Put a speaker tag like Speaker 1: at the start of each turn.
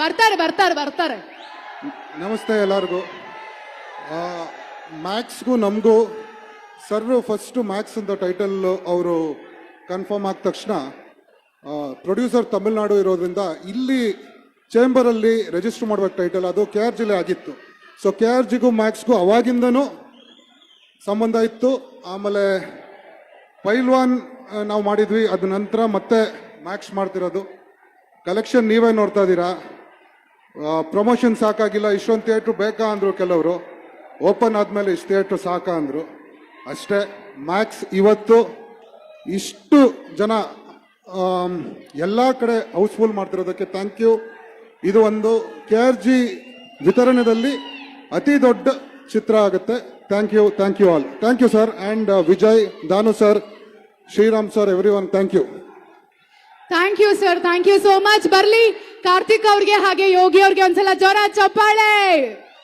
Speaker 1: ಬರ್ತಾರೆ ಬರ್ತಾರೆ ಬರ್ತಾರೆ.
Speaker 2: ನಮಸ್ತೆ ಎಲ್ಲರಿಗೂ. ಮ್ಯಾಕ್ಸ್ಗೂ ನಮಗೂ ಸರ್ ಫಸ್ಟು ಮ್ಯಾಕ್ಸ್ ಅಂತ ಟೈಟಲ್ ಅವರು ಕನ್ಫರ್ಮ್ ಆದ ತಕ್ಷಣ ಪ್ರೊಡ್ಯೂಸರ್ ತಮಿಳ್ನಾಡು ಇರೋದ್ರಿಂದ ಇಲ್ಲಿ ಚೇಂಬರಲ್ಲಿ ರಿಜಿಸ್ಟರ್ ಮಾಡ್ಬೇಕು ಟೈಟಲ್, ಅದು ಕೆ ಆರ್ ಜಿಲೆ ಆಗಿತ್ತು. ಸೊ ಕೆ ಆರ್ ಜಿಗೂ ಮ್ಯಾಕ್ಸ್ಗೂ ಅವಾಗಿಂದನೂ ಸಂಬಂಧ ಇತ್ತು. ಆಮೇಲೆ ಪೈಲ್ವಾನ್ ನಾವು ಮಾಡಿದ್ವಿ, ಅದ ನಂತರ ಮತ್ತೆ ಮ್ಯಾಕ್ಸ್ ಮಾಡ್ತಿರೋದು. ಕಲೆಕ್ಷನ್ ನೀವೇ ನೋಡ್ತಾ ಇದ್ದೀರಾ? ಪ್ರಮೋಷನ್ ಸಾಕಾಗಿಲ್ಲ, ಇಷ್ಟೊಂದು ಥಿಯೇಟ್ರು ಬೇಕಾ ಅಂದರು ಕೆಲವರು. ಓಪನ್ ಆದಮೇಲೆ ಇಷ್ಟು ಥಿಯೇಟ್ರು ಸಾಕಾ ಅಂದರು. ಅಷ್ಟೇ ಮ್ಯಾಕ್ಸ್ ಇವತ್ತು ಇಷ್ಟು ಜನ ಎಲ್ಲ ಕಡೆ ಹೌಸ್ಫುಲ್ ಮಾಡ್ತಿರೋದಕ್ಕೆ ಥ್ಯಾಂಕ್ ಯು ಇದು ಒಂದು ಕೆ ಆರ್ ಜಿ ವಿತರಣೆಯಲ್ಲಿ ಅತಿ ದೊಡ್ಡ ಚಿತ್ರ ಆಗುತ್ತೆ. Thank you thank you all thank you sir and Vijay, Dhanu sir Shriram sir everyone thank you
Speaker 1: thank you sir thank you so much ಬರ್ಲಿ ಕಾರ್ತಿಕ್ ಅವ್ರಿಗೆ ಹಾಗೆ ಯೋಗಿ ಅವ್ರಿಗೆ ಒಂದ್ಸಲ ಜ್ವರ ಚಪ್ಪಾಳೆ!